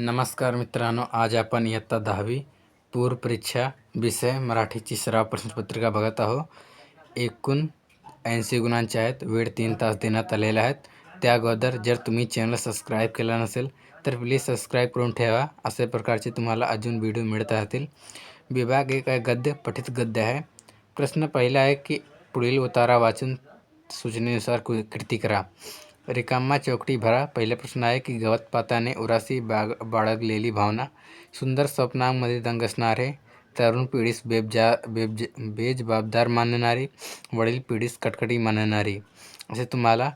नमस्कार मित्रांनो आज आपण इयत्ता दहावी पूर परीक्षा विषय मराठीची सराव प्रश्नपत्रिका बघत आहोत. एकूण ऐंशी गुणांचे आहेत वेळ तीन तास देण्यात आलेला आहेत. त्या अगोदर जर तुम्ही चॅनल सबस्क्राईब केला नसेल तर प्लीज सबस्क्राईब करून ठेवा. असे प्रकारचे तुम्हाला अजून व्हिडिओ मिळत राहतील. विभाग एक आहे गद्य पठित गद्य आहे. प्रश्न पहिला आहे की पुढील उतारा वाचून सूचनेनुसार कृती करा. रिकामा चौकटी भरा. पहिला प्रश्न आहे की गवत पाताने उरासी बाग बाळगलेली भावना सुंदर स्वप्नांमध्ये दंग असणारे तरुण पिढीस बेबजा बेबज बेजबाबदार मानणारी वडील पिढीस कटकटी मानणारी. असे तुम्हाला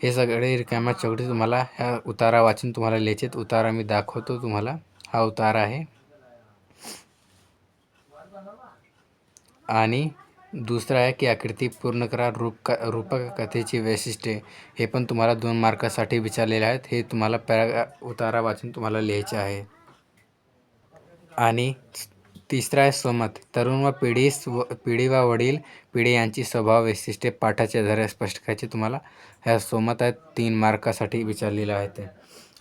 हे सगळे रिकामा चौकटी तुम्हाला ह्या उतारा वाचून तुम्हाला लिहायचे उतारा मी दाखवतो. तुम्हाला हा उतारा आहे. आणि दुसरा आहे की आकृती पूर्ण करा रूप रूपक कथेची वैशिष्ट्ये. हे पण तुम्हाला दोन मार्कासाठी विचारलेले आहेत. हे तुम्हाला पॅरा उतारा वाचून तुम्हाला लिहायचे आहे. आणि तिसरा आहे स्वमत तरुण व पिढी व पिढी व वडील पिढी यांची स्वभाव वैशिष्ट्ये पाठाच्या आधारे स्पष्ट करायचे तुम्हाला. ह्या स्वमत आहेत तीन मार्कासाठी विचारलेलं आहे ते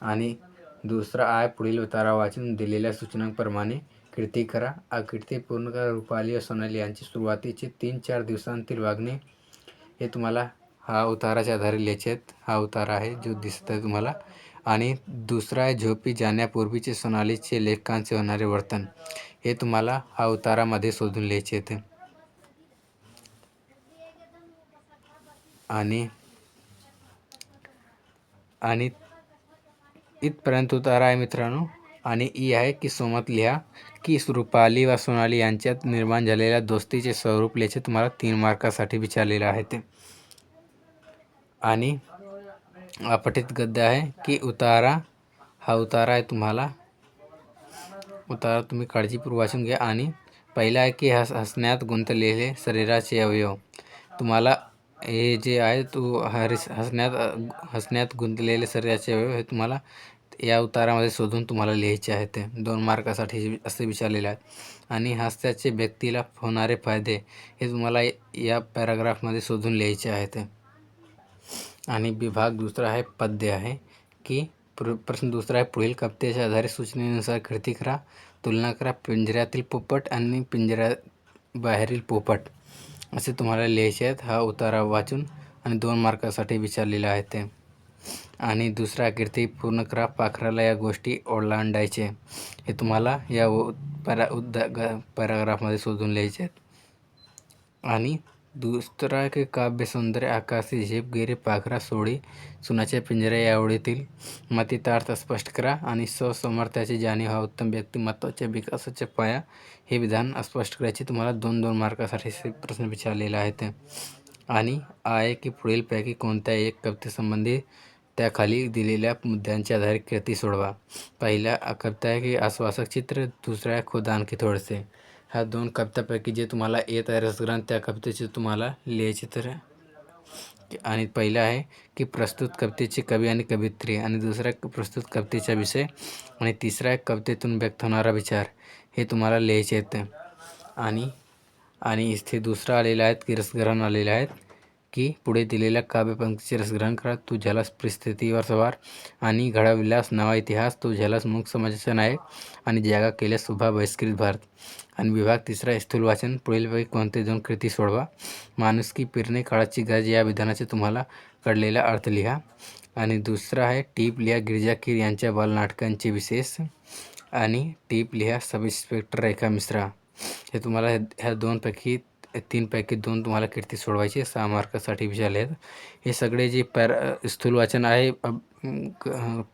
आणि दुसरा आहे पुढील उतारा वाचून दिलेल्या सूचनांप्रमाणे कृती करा. आकृती पूर्ण करा. रुपाली व सोनाली यांची सुरुवातीचे तीन चार दिवसांतील वागणे हे तुम्हाला हा उताराच्या आधारे लिहायचे आहेत हा उतारा आहे जो दिसत आहे तुम्हाला. आणि दुसरा आहे झोपी जाण्यापूर्वीचे सोनालीचे लेखकांचे होणारे वर्तन. हे तुम्हाला हा उतारामध्ये शोधून लिहायचे आहेत आणि आणि इथपर्यंत उतारा आहे मित्रांनो. आणि ई आहे की सोमत लिहा की रुपाली व सोनाली यांच्यात निर्माण झालेल्या दोस्तीचे स्वरूप लिहायचे तुम्हाला तीन मार्कासाठी विचारलेलं आहे ते. आणि अपठित गद्य आहे की उतारा हा उतारा आहे तुम्हाला. उतारा तुम्ही काळजीपूर्वक वाचून घ्या. आणि पहिला आहे की हस हसण्यात गुंतलेले शरीराचे अवयव. तुम्हाला हे जे आहे तो हरिस हसण्यात हसण्यात गुंतलेले शरीराचे अवयव हे तुम्हाला या उतारामध्ये शोधून तुम्हाला लिहायचे आहे ते. दोन मार्कासाठी असे विचारलेले आहेत आणि हास्याचे व्यक्तीला होणारे फायदे हे तुम्हाला या पॅराग्राफमध्ये शोधून लिहायचे आहेत आणि विभाग दुसरा आहे पद्य आहे की प्र प्रश्न दुसरा आहे पुढील कप्तेच्या आधारे सूचनेनुसार कृती करा तुलना करा पिंजऱ्यातील पोपट आणि पिंजऱ्या बाहेरील पोपट. असे तुम्हाला लिहायचे आहेत. हा उतारा वाचून आणि दोन मार्कासाठी विचारलेला आहे ते. आणि दुसरा कीर्ती पूर्ण करा पाखराला या गोष्टी ओलांडायचे. हे तुम्हाला या पॅरा उद्दा पॅराग्राफमध्ये शोधून लिहायचे आहेत. आणि दुसरा की काव्य सौंदर्य आकाशी झेप गेरे पाखरा सोडी सुनाच्या पिंजऱ्या या आवडीतील अर्थ स्पष्ट करा आणि स्वसमर्थाची जाणीव हा उत्तम व्यक्तिमत्वाच्या विकासाच्या पाया हे विधान स्पष्ट करायचे. तुम्हाला दोन दोन मार्कासाठी प्रश्न विचारलेला आहे ते आणि आहे की पुढीलपैकी कोणत्या एक कवितेसंबंधी त्याखाली दिलेल्या मुद्द्यांच्या आधारे कृती सोडवा. पहिला कविता आहे की आश्वासक चित्र दुसरा आहे खुद आणखी थोडेसे. ह्या दोन कवितापैकी जे तुम्हाला येत आहे रसग्रंथ त्या कवितेचे तुम्हाला लिहायचे तर आणि पहिलं आहे की प्रस्तुत कवितेचे कवी आणि कवित्री आणि दुसरा प्रस्तुत कवितेचा विषय आणि तिसरा आहे कवितेतून व्यक्त होणारा विचार. हे तुम्हाला लिहायचे आहेत आणि आणि इथे दुसरा आलेला आहेत की रसग्रहण आलेले आहेत की पुढे दिलेल्या काव्यपंक्तीचे रसग्रहण करा. तू झालास परिस्थितीवर सवार आणि घडाविलास नवा इतिहास तू झालास मुख समाजाचा नायक आणि जागा केल्यास उभा बहिष्कृत भारत. आणि विभाग तिसरा स्थूल वाचन. पुढीलपैकी कोणते दोन कृती सोडवा? माणुसकी पिरणे काळाची गरज या विधानाचे तुम्हाला कळलेला अर्थ लिहा. आणि दुसरा आहे टीप लिहा गिरिजा किर यांच्या बालनाटकांचे विशेष. आणि टीप लिहा सब इन्स्पेक्टर रेखा मिश्रा. हे तुम्हाला ह्या दोनपैकी तीनपैकी दोन तुम्हाला कीर्ती सोडवायची सहा मार्कासाठी विचारले आहेत. हे सगळे जे पॅर स्थूल वाचन आहे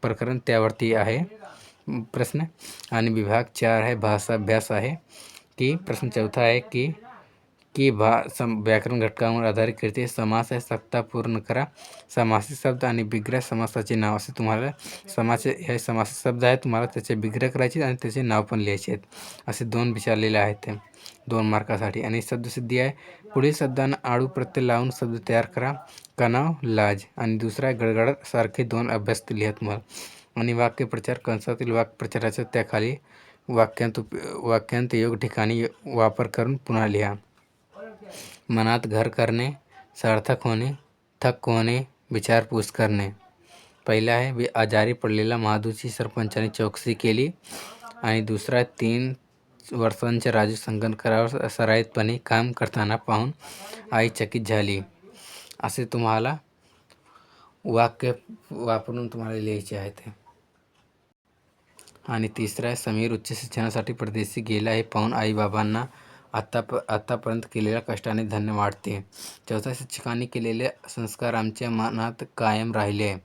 प्रकरण त्यावरती आहे. प्रश्न आणि विभाग चार आहे भाषाभ्यास आहे की प्रश्न चौथा आहे की की भा सम व्याकरण घटकांवर आधारित करते समास आहे सत्ता पूर्ण करा। समासी शब्द आणि विग्रह समासाचे नाव असे तुम्हाला समास हे समासी शब्द आहे तुम्हाला त्याचे विग्रह करायचे आणि त्याचे नाव पण लिहायचे आहेत. असे दोन विचारलेले आहेत दोन मार्कासाठी. आणि शब्दसिद्धी आहे. पुढील शब्दांना आळू प्रत्यय लावून शब्द तयार करा. कणाव लाज. आणि दुसरा गडगड सारखे दोन अभ्यास लिहा तुम्हाला. आणि वाक्यप्रचार कंसातील वाक्यप्रचाराच्या त्याखाली वाक्यांत उप वाक्यांत योग ठिकाणी वापर करून पुन्हा लिहा. मनात घर करणे सार्थक होणे थक होणे विचारपूस करणे. पहिला आहे बे आजारी पडलेला महादूची सरपंचाने चौकशी केली आणि दुसरा तीन वर्षांच्या राजू संगणकरावर सराईतपणे काम करताना पाहून आई चकित झाली. असे तुम्हाला वाक्य वापरून तुम्हाला लिहायचे आहे ते. आणि तिसरा आहे समीर उच्च शिक्षणासाठी परदेशी गेला हे पाहून आईबाबांना आत्ता आत्तापर्यंत केलेल्या कष्टाने धन्य वाटते. चौथ्या शिक्षकांनी केलेले संस्कार आमच्या मनात कायम राहिले.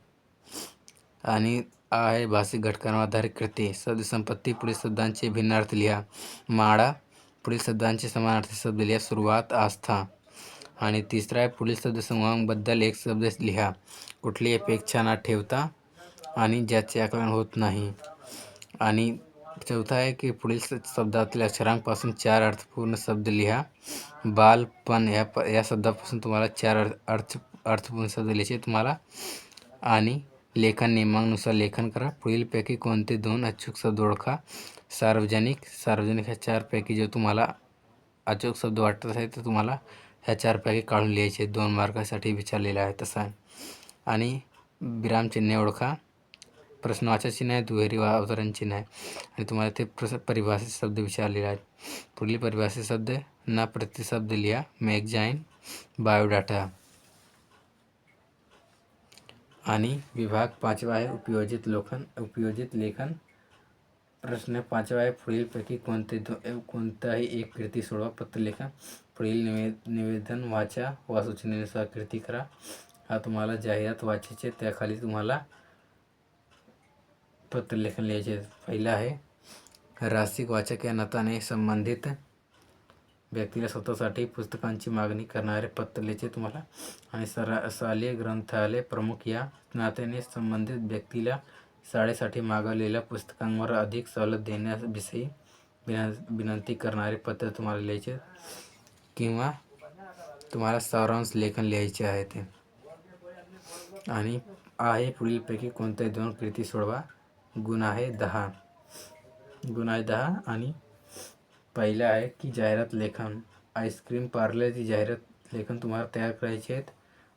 आणि आहे भाषिक घटकांवर आधारित कृती शब्द संपत्ती पुढील शब्दांचे भिन्नार्थ लिहा. माळा पुढील शब्दांचे समानार्थी शब्द लिहा. सुरुवात आस्था. आणि तिसरा आहे पुढील शब्दसमूहांबद्दल एक शब्द लिहा. कुठली अपेक्षा न ठेवता आणि ज्याचे आकलन होत नाही. आणि चौथा आहे की पुढील शब्दातील अक्षरांपासून चार अर्थपूर्ण शब्द लिहा। बालपण या प या शब्दापासून तुम्हाला चार अर्थ अर्थ अर्थपूर्ण शब्द लिहायचे तुम्हाला. आणि लेखन नियमानुसार लेखन करा. पुढीलपैकी कोणते दोन अचूक शब्द ओळखा? सार्वजनिक सार्वजनिक ह्या चारपैकी जो तुम्हाला अचूक शब्द वाटत आहे तर तुम्हाला ह्या चारपैकी काढून लिहायचे. दोन मार्कासाठी विचारलेला आहे तसा. आणि विरामचिन्हे ओळखा. प्रश्नवाचक चिन्ह आहे दुहेरी वा अवतरण चिन्ह आहे आणि तुम्हाला ते प्रस परिभाषित शब्द विचारलेले आहेत. पुढील परिभाषित शब्द ना प्रतिशब्द लिहा मॅगझाईन बायोडाटा आणि विभाग पाचवा आहे उपयोजित लोखन उपयोजित लेखन. प्रश्न पाचवा आहे पुढीलपैकी कोणते दो कोणताही एक कृती सोडवा पत्रलेखन पुढील निवे निवेदन वाचा वा सूचनेनुसार कृती करा. हा तुम्हाला जाहिरात वाचायचे त्याखाली तुम्हाला पत्र लेखन लिहायचे पहिला आहे. रासिक वाचक या नाताने संबंधित व्यक्तीला स्वतःसाठी पुस्तकांची मागणी करणारे पत्र लिहायचे तुम्हाला. आणि सरा शालेय ग्रंथालय प्रमुख या नात्याने संबंधित व्यक्तीला शाळेसाठी मागवलेल्या पुस्तकांवर अधिक सवलत देण्याविषयी विना विनंती करणारे पत्र तुम्हाला लिहायचे किंवा तुम्हाला सारांश लेखन लिहायचे आहे ते. आणि आहे पुढीलपैकी कोणत्याही दोन कृती सोडवा. गुण आहे दहा. गुण आहे दहा आणि पहिला आहे की जाहिरात लेखन. आईस्क्रीम पार्लरची जाहिरात लेखन तुम्हाला तयार करायचे आहेत.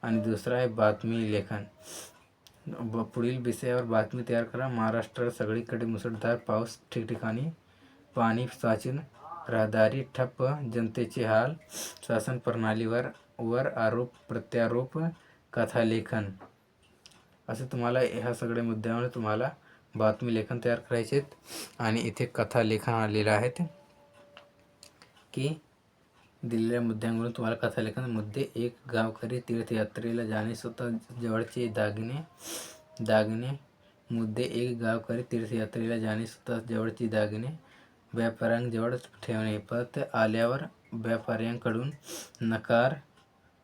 आणि दुसरं आहे बातमी लेखन. ब पुढील विषयावर बातमी तयार करा. महाराष्ट्रात सगळीकडे मुसळधार पाऊस ठिकठिकाणी पाणी साचून रहदारी ठप्प जनतेचे हाल शासन प्रणालीवर वर आरोप प्रत्यारोप कथालेखन. असं तुम्हाला ह्या सगळ्या मुद्द्यावर तुम्हाला बातमी लेखन तयार करायचे आहेत आणि इथे कथा लेखन आलेलं आहेत की दिलेल्या मुद्द्यांवरून तुम्हाला कथा लेखन मुद्दे एक गावकरी तीर्थयात्रेला जाणे स्वतः जवळचे दागिने दागिने मुद्दे एक गावकरी तीर्थयात्रेला जाणे स्वतः जवळची दागिने व्यापाऱ्यांजवळ ठेवणे परत आल्यावर व्यापाऱ्यांकडून नकार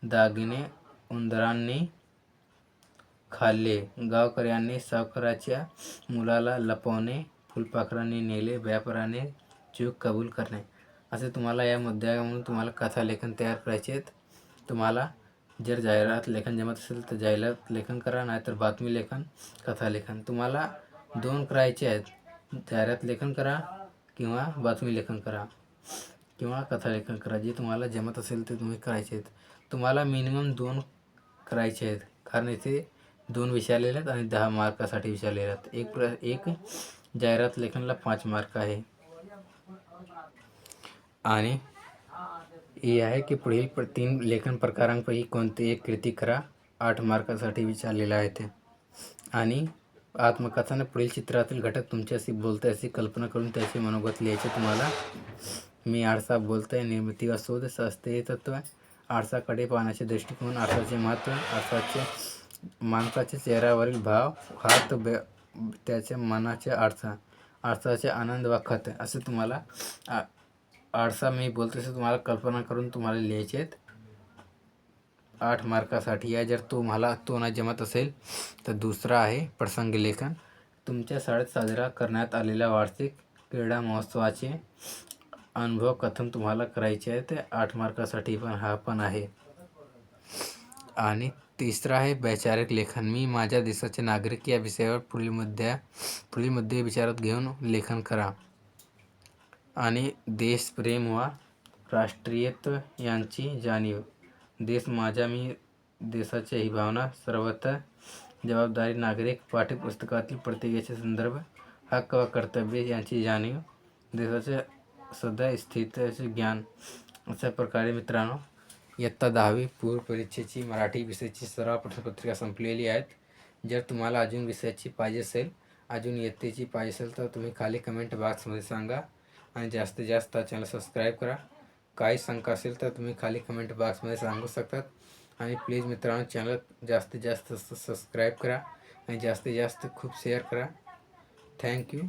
दागिने उंदरांनी खाल्ले. गावकऱ्यांनी सावकाराच्या मुलाला लपवणे फुलपाखराने नेले व्यापाऱ्याने चूक कबूल करणे. असे तुम्हाला या मुद्द्यावरून तुम्हाला कथालेखन तयार करायचे आहेत. तुम्हाला जर जाहिरात लेखन जमत असेल तर जाहिरात लेखन करा नाहीतर बातमी लेखन कथालेखन तुम्हाला दोन करायचे आहेत. जाहिरात लेखन करा किंवा बातमी लेखन करा किंवा कथालेखन करा. जे तुम्हाला जमत असेल ते तुम्ही करायचे आहेत. तुम्हाला मिनिमम दोन करायचे आहेत. कारण इथे दोन विचारलेले आहेत आणि दहा मार्कासाठी विचारलेले आहेत. एक प्र एक जाहिरात लेखनला पाच मार्क आहे. आणि हे आहे की पुढील प्र तीन लेखन प्रकारांपैकी कोणते एक कृती करा आठ मार्कासाठी विचारलेलं आहे ते आणि आत्मकथाने पुढील चित्रातील घटक तुमच्याशी बोलते अशी कल्पना करून त्याचे मनोगत लिहायचे तुम्हाला. मी आरसा बोलतोय निर्मिती व शोध शास्त्रीय तत्व आरसाकडे पाहण्याचे दृष्टिकोन आरसाचे महत्त्व आरसाचे माणसाच्या चेहऱ्यावरील भाव हात बे त्याच्या मनाच्या आरसा आडसाचे आनंद व खत असे तुम्हाला आ- आरसा मी बोलतो असं तुम्हाला कल्पना करून तुम्हाला लिहायचे आहेत आठ मार्कासाठी. या जर तुम्हाला तो नाही जमत असेल तर दुसरा आहे प्रसंग लेखन. तुमच्या शाळेत साजरा करण्यात आलेल्या वार्षिक क्रीडा महोत्सवाचे अनुभव कथन तुम्हाला करायचे आहे ते आठ मार्कासाठी पण हा पण आहे. आणि तिसरा आहे वैचारिक लेखन। मी माझ्या देशाचे नागरिक या विषयावर पुढील मुद्द्या पुढील मुद्दे विचारात घेऊन लेखन करा. आणि देशप्रेम व राष्ट्रीयत्व यांची जाणीव. देश माझ्या मी देशाची ही भावना सर्वत्र जबाबदारी नागरिक पाठ्यपुस्तकातील प्रत्येकाचे संदर्भ हक्क व कर्तव्य यांची जाणीव. देशाच्या सध्या स्थितीचे ज्ञान अशा प्रकारे मित्रांनो इयत्ता दहावी पूर्व परीक्षेची मराठी विषयाची सर्व प्रश्नपत्रिका संपलेली आहेत. जर तुम्हाला अजून विषयाची पाहिजे असेल अजून इयत्तेची पाहिजे असेल तर तुम्ही खाली कमेंट बॉक्समध्ये सांगा आणि जास्तीत जास्त चॅनल सबस्क्राईब करा. काही शंका असेल तर तुम्ही खाली कमेंट बॉक्समध्ये सांगू शकतात. आणि प्लीज मित्रांनो चॅनल जास्तीत जास्त सबस्क्राईब करा आणि जास्तीत जास्त खूप शेअर करा. थँक्यू